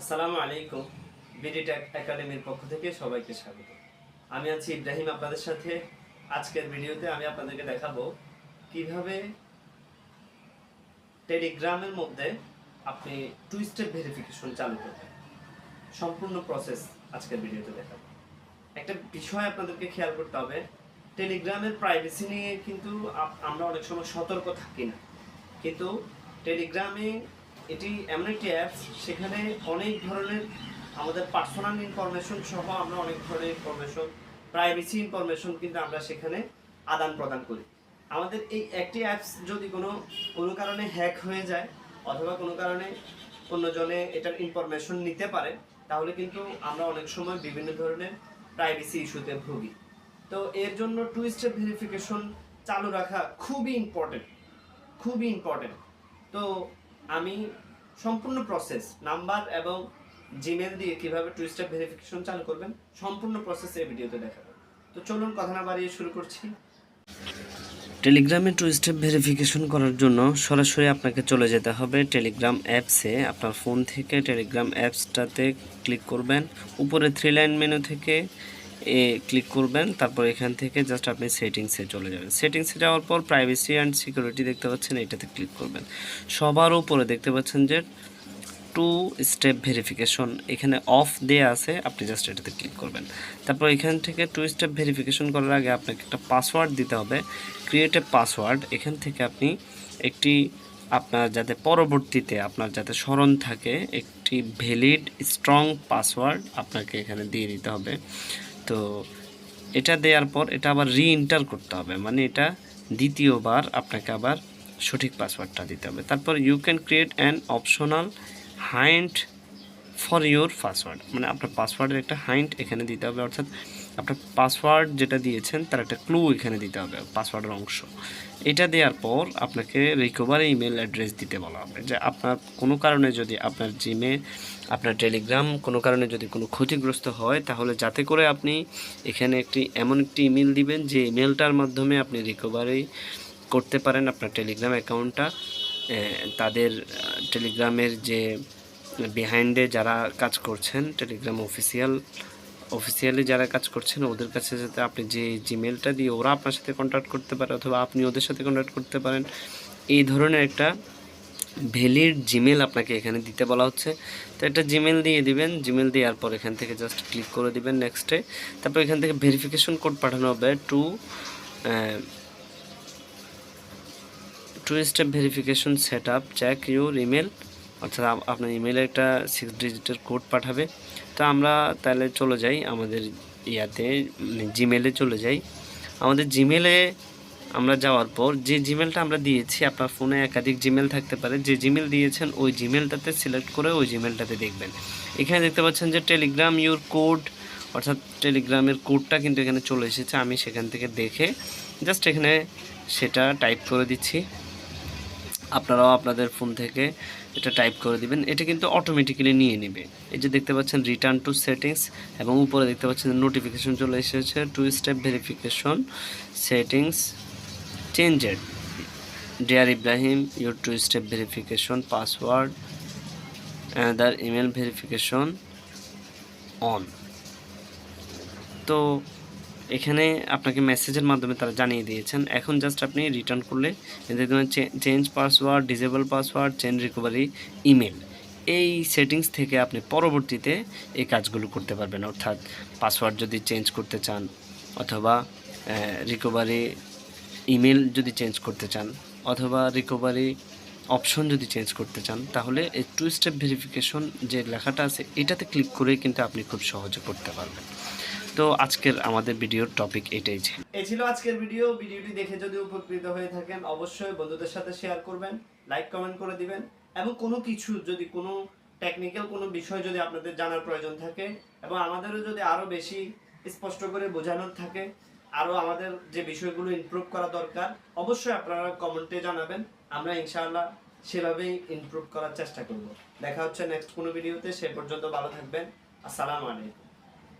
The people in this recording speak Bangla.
আসসালামু আলাইকুম বিডিটেক একাডেমির পক্ষ থেকে সবাইকে স্বাগত। আমি আছি ইব্রাহিম আপনাদের সাথে। আজকের ভিডিওতে আমি আপনাদেরকে দেখাবো কীভাবে টেলিগ্রামের মধ্যে আপনি টু স্টেপ ভেরিফিকেশন চালু করবেন। সম্পূর্ণ প্রসেস আজকের ভিডিওতে দেখাবো। একটা বিষয় আপনাদেরকে খেয়াল করতে হবে টেলিগ্রামের প্রাইভেসি নিয়ে কিন্তু আমরা অনেক সময় সতর্ক থাকি না। কিন্তু টেলিগ্রামে এটি এমন একটি অ্যাপস সেখানে অনেক ধরনের আমাদের পার্সোনাল ইনফরমেশন সহ আমরা অনেক ধরনের ইনফরমেশন প্রাইভেসি ইনফরমেশন কিন্তু আমরা সেখানে আদান প্রদান করি। আমাদের এই একটি অ্যাপস যদি কোনো কোনো কারণে হ্যাক হয়ে যায় অথবা কোনো কারণে অন্যজনে এটার ইনফরমেশন নিতে পারে, তাহলে কিন্তু আমরা অনেক সময় বিভিন্ন ধরনের প্রাইভেসি ইস্যুতে ভুগি। তো এর জন্য টু স্টেপ ভেরিফিকেশন চালু রাখা খুবই ইম্পর্টেন্ট খুবই ইম্পর্টেন্ট তো আমি সম্পূর্ণ প্রসেস নাম্বার এবং জিমেল দিয়ে কীভাবে টু স্টেপ ভেরিফিকেশন চালু করবেন, সম্পূর্ণ প্রসেস এই ভিডিওতে দেখাবো। তো চলুন কথা না বাড়িয়ে শুরু করছি। টেলিগ্রামে টু স্টেপ ভেরিফিকেশন করার জন্য সরাসরি আপনাকে চলে যেতে হবে টেলিগ্রাম অ্যাপসে আপনার ফোন থেকে টেলিগ্রাম অ্যাপসটাতে ক্লিক করবেন। উপরে থ্রি লাইন মেনু থেকে এ ক্লিক করবেন, তারপর এখান থেকে জাস্ট আপনি সেটিংসে চলে যাবেন। সেটিংসে যাওয়ার পর প্রাইভেসি অ্যান্ড সিকিউরিটি দেখতে পাচ্ছেন, এটাতে ক্লিক করবেন। সবার উপরে দেখতে পাচ্ছেন যে টু স্টেপ ভেরিফিকেশন এখানে অফ দেয়া আছে, আপনি জাস্ট এটাতে ক্লিক করবেন। তারপর এখান থেকে টু স্টেপ ভেরিফিকেশন করার আগে আপনাকে একটা পাসওয়ার্ড দিতে হবে। ক্রিয়েট এ পাসওয়ার্ড এখান থেকে আপনি একটি আপনার যাতে পরবর্তীতে আপনার যাতে স্মরণ থাকে, একটি ভ্যালিড স্ট্রং পাসওয়ার্ড আপনাকে এখানে দিয়ে দিতে হবে। তো এটা দেওয়ার পর এটা আবার রি এন্টার করতে হবে। মানে এটা দ্বিতীয়বার আপনাকে আবার সঠিক পাসওয়ার্ডটা দিতে হবে। তারপর you can create an optional hint for your password মানে আপনার পাসওয়ার্ডের একটা হাইন্ট এখানে দিতে হবে। অর্থাৎ আপনার পাসওয়ার্ড যেটা দিয়েছেন, তার একটা ক্লু এখানে দিতে হবে পাসওয়ার্ডের অংশ। এটা দেওয়ার পর আপনাকে রিকভারি ইমেল অ্যাড্রেস দিতে বলা হবে যে আপনার কোনো কারণে যদি আপনার জিমে আপনার টেলিগ্রাম কোনো কারণে যদি কোনো ক্ষতিগ্রস্ত হয়, তাহলে যাতে করে আপনি এখানে একটি, এমন একটি ইমেল দিবেন যে ইমেলটার মাধ্যমে আপনি রিকভারি করতে পারেন আপনার টেলিগ্রাম অ্যাকাউন্টটা তাদের টেলিগ্রামের যে বিহাইন্ডে যারা কাজ করছেন টেলিগ্রাম অফিসিয়াল অফিসিয়ালি যারা কাজ করছেন, ওদের কাছে যাতে আপনি যে জিমেলটা দিয়ে ওরা আপনার সাথে কন্ট্যাক্ট করতে পারে অথবা আপনি ওদের সাথে কন্ট্যাক্ট করতে পারেন, এই ধরনের একটা ভ্যালিড জিমেল আপনাকে এখানে দিতে বলা হচ্ছে। তো একটা জিমেল দিয়ে দিবেন জিমেল দেওয়ার পর এখান থেকে জাস্ট ক্লিক করে দিবেন নেক্সটে তারপর এখান থেকে ভেরিফিকেশন কোড পাঠানো হবে to two step verification set up check your email অর্থাৎ আপনার ইমেলে একটা সিক্স ডিজিটের কোড পাঠাবে। তো আমরা তাহলে চলে যাই আমাদের ইয়াতে জিমেলে চলে যাই। আমাদের জিমেলে আমরা যাওয়ার পর যে জিমেলটা আমরা দিয়েছি, আপনার ফোনে একাধিক জিমেল থাকতে পারে। যে জিমেল দিয়েছেন, ওই জিমেলটাতে সিলেক্ট করে ওই জিমেলটাতে দেখবেন। এখানে দেখতে পাচ্ছেন যে টেলিগ্রাম ইউর কোড অর্থাৎ টেলিগ্রামের কোডটা কিন্তু এখানে চলে এসেছে। আমি সেখান থেকে দেখে জাস্ট এখানে সেটা টাইপ করে দিচ্ছি। আপনারাও আপনাদের ফোন থেকে এটা টাইপ করে দিবেন। এটা কিন্তু অটোমেটিক্যালি নিয়ে নেবে। এই যে দেখতে পাচ্ছেন রিটার্ন টু সেটিংস এবং উপরে দেখতে পাচ্ছেন নোটিফিকেশন চলে এসেছে two step verification settings changed dear Ibrahim your two step verification password another email verification on তো এখানে আপনাকে মেসেজের মাধ্যমে তারা জানিয়ে দিয়েছেন। এখন জাস্ট আপনি রিটার্ন করলে change password disable password change recovery email এই সেটিংস থেকে আপনি পরবর্তীতে এই কাজগুলো করতে পারবেন। অর্থাৎ পাসওয়ার্ড যদি চেঞ্জ করতে চান অথবা রিকভারি ইমেল যদি চেঞ্জ করতে চান অথবা রিকভারি অপশন যদি চেঞ্জ করতে চান, তাহলে এই টু স্টেপ ভেরিফিকেশন যে লেখাটা আছে, এটাতে ক্লিক করেই কিন্তু আপনি খুব সহজে করতে পারবেন। তো আজকের আমাদের ভিডিওর টপিক এটাই ছিল এই ছিল আজকের ভিডিও। ভিডিওটি দেখে যদি উপকৃত হয়ে থাকেন, অবশ্যই বন্ধুদের সাথে শেয়ার করবেন লাইক কমেন্ট করে দিবেন, এবং কোনো কিছু যদি, কোনো টেকনিক্যাল কোনো বিষয় যদি আপনাদের জানার প্রয়োজন থাকে, এবং আমাদেরও যদি আরও বেশি স্পষ্ট করে বোঝানোর থাকে আরও আমাদের যে বিষয়গুলো ইমপ্রুভ করা দরকার, অবশ্যই আপনারা কমেন্টে জানাবেন। আমরা ইনশাআল্লাহ সেভাবেই ইমপ্রুভ করার চেষ্টা করব। দেখা হচ্ছে নেক্সট কোনো ভিডিওতে সে পর্যন্ত ভালো থাকবেন। আসসালামু আলাইকুম।